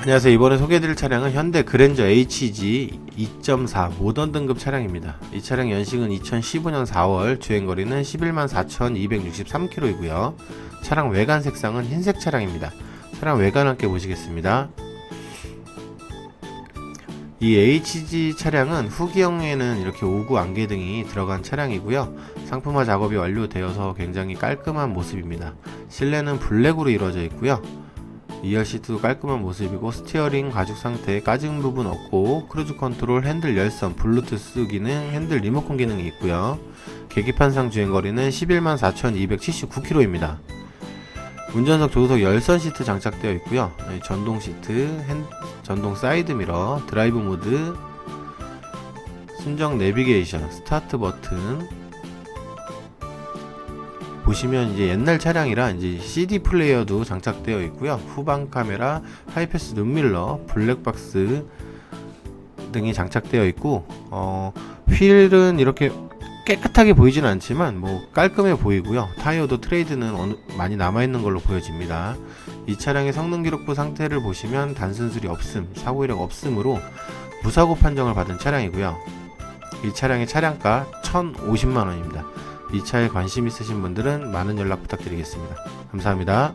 안녕하세요. 이번에 소개해드릴 차량은 현대 그랜저 HG 2.4 모던 등급 차량입니다. 이 차량 연식은 2015년 4월, 주행거리는 11만 4,263km이고요. 차량 외관 색상은 흰색 차량입니다. 차량 외관 함께 보시겠습니다. 이 HG 차량은 후기형에는 이렇게 오구 안개등이 들어간 차량이고요. 상품화 작업이 완료되어서 굉장히 깔끔한 모습입니다. 실내는 블랙으로 이루어져 있고요. 2열 시트도 깔끔한 모습이고 스티어링 가죽 상태에 까진 부분 없고 크루즈 컨트롤 핸들 열선 블루투스 기능 핸들 리모컨 기능이 있고요. 계기판상 주행거리는 11만 4279km입니다. 운전석 조수석 열선 시트 장착되어 있고요. 네, 전동 시트 핸, 전동 사이드 미러 드라이브 모드 순정 내비게이션 스타트 버튼 보시면 이제 옛날 차량이라 이제 CD 플레이어도 장착되어 있고요. 후방 카메라, 하이패스 눈밀러, 블랙박스 등이 장착되어 있고 어, 휠은 이렇게 깨끗하게 보이진 않지만 뭐 깔끔해 보이고요. 타이어도 트레이드는 어느, 많이 남아 있는 걸로 보여집니다. 이 차량의 성능 기록부 상태를 보시면 단순술이 없음, 사고 이력 없음으로 무사고 판정을 받은 차량이고요. 이 차량의 차량가 1,050만 원입니다. 이 차에 관심 있으신 분들은 많은 연락 부탁드리겠습니다. 감사합니다.